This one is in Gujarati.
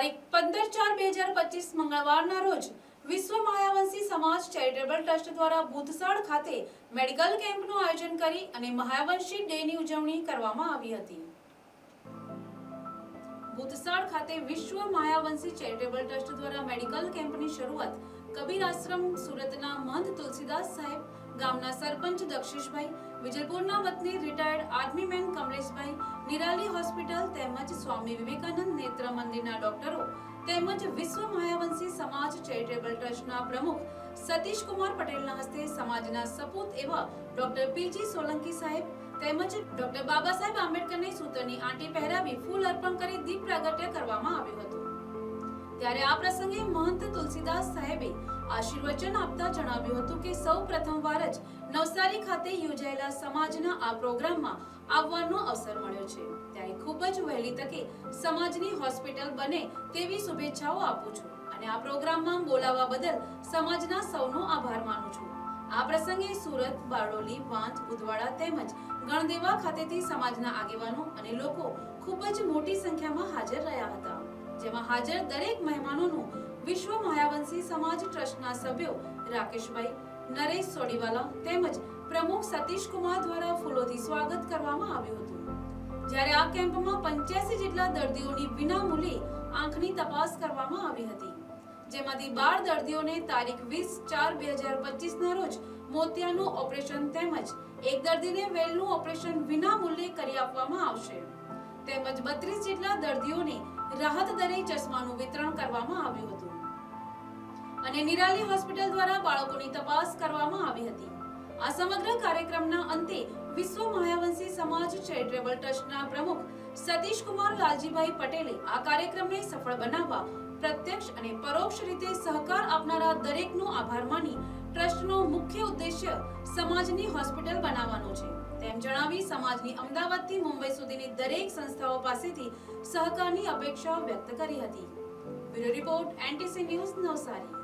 તારીખ પંદર ચાર બે હજાર પચીસ મંગળવારના રોજ વિશ્વ માયાવંશી સમાજ ચેરિટેબલ ટ્રસ્ટ દ્વારા ભૂતસાડ ખાતે મેડિકલ કેમ્પનું આયોજન કરી અને મહાવંશી ડેની ઉજવણી કરવામાં આવી હતી. ભૂતસાડ ખાતે વિશ્વ માયાવંશી ચેરિટેબલ ટ્રસ્ટ દ્વારા મેડિકલ કેમ્પની શરૂઆત કબીર આશ્રમ સુરતના મહંત તુલસીદાસ સાહેબ ગામના સરપંચ દક્ષિશભાઈ, વિજયપુરના વતની રિટાયર્ડ આર્મી મેન કમલેશભાઈ, નિરાલી હોસ્પિટલ તેમજ સ્વામી વિવેકાનંદ નેત્ર મંદિરના ડોક્ટરો તેમજ વિશ્વ માયાવંશી સમાજ ચેરિટેબલ ટ્રસ્ટના પ્રમુખ સતીશ કુમાર પટેલના હસ્તે સમાજના સપૂત એવા ડોક્ટર પીજી સોલંકી સાહેબ તેમજ ડોક્ટર બાબા સાહેબ આંબેડકરની સૂત્રની આંટી પહેરાવી ફૂલ અર્પણ કરી દીપ પ્રાગટ્ય કરવામાં આવ્યું હતું. ત્યારે આ પ્રસંગે મહંત તુલસીદાસ સાહેબે આશીર્વચન આપતા જણાવ્યું હતું કે સૌ પ્રથમવાર જ નવસારી ખાતે યોજાયેલા સમાજના આ પ્રોગ્રામમાં આવવાનો અવસર મળ્યો છે. ત્યારે ખૂબ જ વહેલી તકે સમાજની હોસ્પિટલ બને તેવી શુભેચ્છાઓ આપું છું અને આ પ્રોગ્રામમાં બોલાવવા બદલ સમાજના સૌનો આભાર માનું છું. આ પ્રસંગે સુરત, બારડોલી વાંચ ઉદવાડા તેમજ ગણદેવા ખાતેથી સમાજના આગેવાનો અને લોકો ખૂબ જ મોટી સંખ્યામાં હાજર રહ્યા હાજર દરેક મહેમાનોનું વિશ્વ માયાવંશી સમાજ ટ્રસ્ટના સભ્યો રાકેશભાઈ, નરેશ સોડીવાલા તેમજ પ્રમુખ સતીશ કુમાર દ્વારા ફૂલોથી સ્વાગત કરવામાં આવ્યું હતું. જ્યારે આ કેમ્પમાં પંચ્યાસી જેટલા દર્દીઓની વિનામૂલ્યે આંખની તપાસ કરવામાં આવી હતી. જેમાંથી બાર દર્દીઓને તારીખ વીસ ચાર બે હજાર પચીસના રોજ મોતિયાનું ઓપરેશન તેમજ એક દર્દીને વેલનું ઓપરેશન વિનામૂલ્યે કરી આપવામાં આવશે. તેમજ બત્રીસ જેટલા દર્દીઓને રાહત દરે ચશ્માનું વિતરણ કરવામાં આવ્યું હતું. અને નિરાલી હોસ્પિટલ દ્વારા બાળકોની તપાસ કરવામાં આવી હતી. આ સમગ્ર કાર્યક્રમના અંતે વિશ્વ માયાવંશી સમાજ ચેરિટેબલ ટ્રસ્ટના પ્રમુખ સતીશ લાલજીભાઈ પટેલે આ કાર્યક્રમને સફળ બનાવવા પ્રત્યક્ષ અને પરોક્ષ રીતે સહકાર આપનારા દરેકનો આભાર માની ટ્રસ્ટનો મુખ્ય ઉદ્દેશ્ય સમાજની હોસ્પિટલ બનાવવાનો છે. તેમ જણાવી સમાજની અમદાવાદથી મુંબઈ સુધીની દરેક સંસ્થાઓ પાસેથી સહકારની અપેક્ષા વ્યક્ત કરી હતી. Bureau report, NTC news Navsari.